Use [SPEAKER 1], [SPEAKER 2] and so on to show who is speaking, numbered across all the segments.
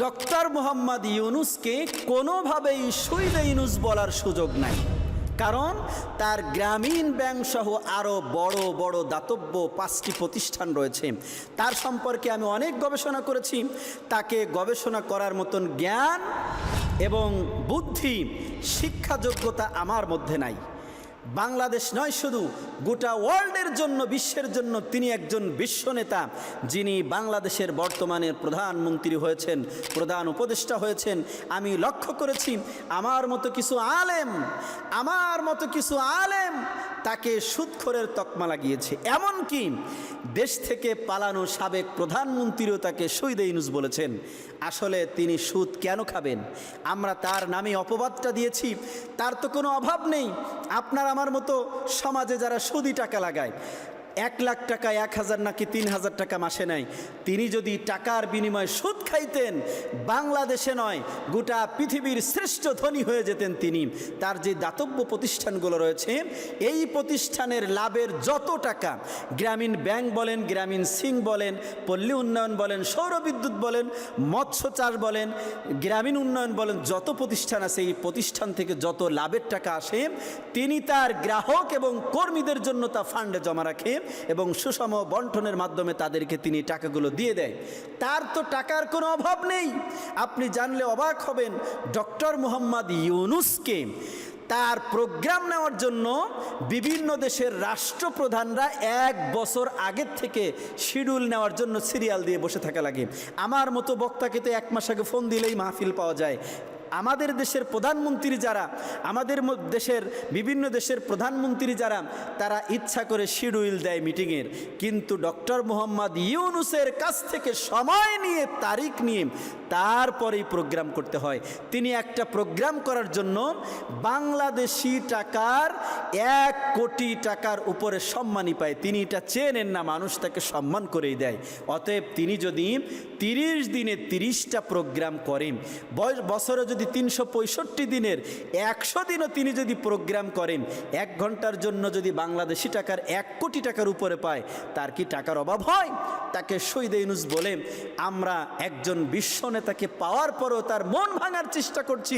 [SPEAKER 1] Doctor Mohammad ইউনুসকে কোনোভাবেই শহীদ ইউনুস বলার সুযোগ নাই। কারণ তার গ্রামীণ ব্যাংক সহ আরও বড় বড় দাতব্য পাঁচটি প্রতিষ্ঠান রয়েছে। তার সম্পর্কে আমি অনেক গবেষণা করেছি। তাকে গবেষণা করার মতন জ্ঞান এবং বুদ্ধি শিক্ষা যোগ্যতা আমার মধ্যে নাই। বাংলাদেশ নয় শুধু, গোটা ওয়ার্ল্ডের জন্য, বিশ্বের জন্য তিনি একজন বিশ্বনেতা যিনি বাংলাদেশের বর্তমানে প্রধানমন্ত্রী হয়েছেন, প্রধান উপদেষ্টা হয়েছেন। আমি লক্ষ্য করেছি, আমার মতো কিছু আলেম, আমার মতো কিছু আলেম তাকে সুৎখরের তকমা লাগিয়েছে। এমনকি দেশ থেকে পালানো সাবেক প্রধানমন্ত্রীও তাকে শহীদ ইনুস বলেছেন, আসলে তিনি সুদ কেন খাবেন? আমরা তার নামে অপবাদটা দিয়েছি, তার তো কোনো অভাব নেই। আপনার আমার মতো সমাজে যারা সুদি টাকা লাগায় এক লাখ টাকা, এক হাজার নাকি তিন হাজার টাকা মাসে নেয়। তিনি যদি টাকার বিনিময়ে সুদ খাইতেন, বাংলাদেশে নয়, গোটা পৃথিবীর শ্রেষ্ঠ ধনী হয়ে যেতেন তিনি। তার যে দাতব্য প্রতিষ্ঠানগুলো রয়েছে, এই প্রতিষ্ঠানের লাভের যত টাকা, গ্রামীণ ব্যাংক বলেন, গ্রামীণ সিং বলেন, পল্লী উন্নয়ন বলেন সৌরবিদ্যুৎ বলেন, মৎস্য চাষ বলেন, গ্রামীণ উন্নয়ন বলেন, যত প্রতিষ্ঠান আছে, এই প্রতিষ্ঠান থেকে যত লাভের টাকা আসে, তিনি তার গ্রাহক এবং কর্মীদের জন্য তা ফান্ডে জমা রাখে। এবং সুষম বন্টনের মাধ্যমে তাদেরকে তিনি টাকাগুলো দিয়ে দেয়। তার তো টাকার কোনো অভাব নেই। আপনি জানলে অবাক হবেন ডক্টর মোহাম্মদ ইউনুসকে। তার প্রোগ্রাম নেওয়ার জন্য বিভিন্ন দেশের রাষ্ট্রপ্রধানরা এক বছর আগের থেকে শিডিউল নেওয়ার জন্য সিরিয়াল দিয়ে বসে থাকা লাগে। আমার মতো বক্তাকে তো এক মাস আগে ফোন দিলেই মাহফিল পাওয়া যায়। আমাদের দেশের প্রধানমন্ত্রী যারা, আমাদের দেশের বিভিন্ন দেশের প্রধানমন্ত্রী যারা, তারা ইচ্ছা করে শিডিউল দেয় মিটিংয়ের। কিন্তু ডক্টর মোহাম্মদ ইউনুসের কাছ থেকে সময় নিয়ে, তারিখ নিয়ে, তারপরেই প্রোগ্রাম করতে হয়। তিনি একটা প্রোগ্রাম করার জন্য বাংলাদেশি টাকার এক কোটি টাকার উপরে সম্মানই পায়। তিনি এটা চেয়ে নেন না, মানুষ তাকে সম্মান করেই দেয়। অতএব তিনি যদি তিরিশ দিনে তিরিশটা প্রোগ্রাম করেন বছরে যদি তিনশো পঁয়ষট্টি দিনের একশো দিনও তিনি যদি প্রোগ্রাম করেন, এক ঘণ্টার জন্য যদি বাংলাদেশি টাকার এক কোটি টাকার উপরে পায়, তার কি টাকার অভাব হয়? তাকে শহীদ ইউনুস বলে, আমরা একজন বিশ্ব নেতাকে পাওয়ার পরও তার মন ভাঙার চেষ্টা করছি।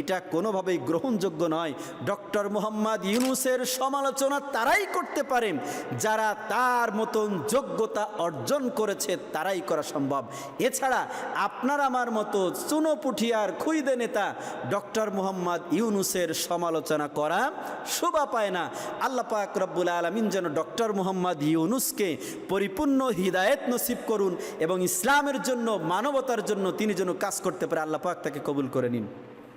[SPEAKER 1] এটা কোনোভাবেই গ্রহণযোগ্য নয়। ডক্টর মোহাম্মদ ইউনুসের সমালোচনা তারাই করতে পারেন যারা তার মতন যোগ্যতা অর্জন করেছে, তারাই করা সম্ভব। এছাড়া আপনার আমার মতো চুনোপুঠিয়ার খুইদে নেতা ডক্টর মোহাম্মদ ইউনুসের সমালোচনা করা শোভা পায় না। আল্লাহ পাক রব্বুল আলমিন যেন ডক্টর মোহাম্মদ ইউনুসকে পরিপূর্ণ হৃদায়ত নসিব করুন এবং ইসলামের জন্য, মানবতার জন্য তিনি যেন কাজ করতে পারে, আল্লাহ পাক তাকে কবুল করে নিন।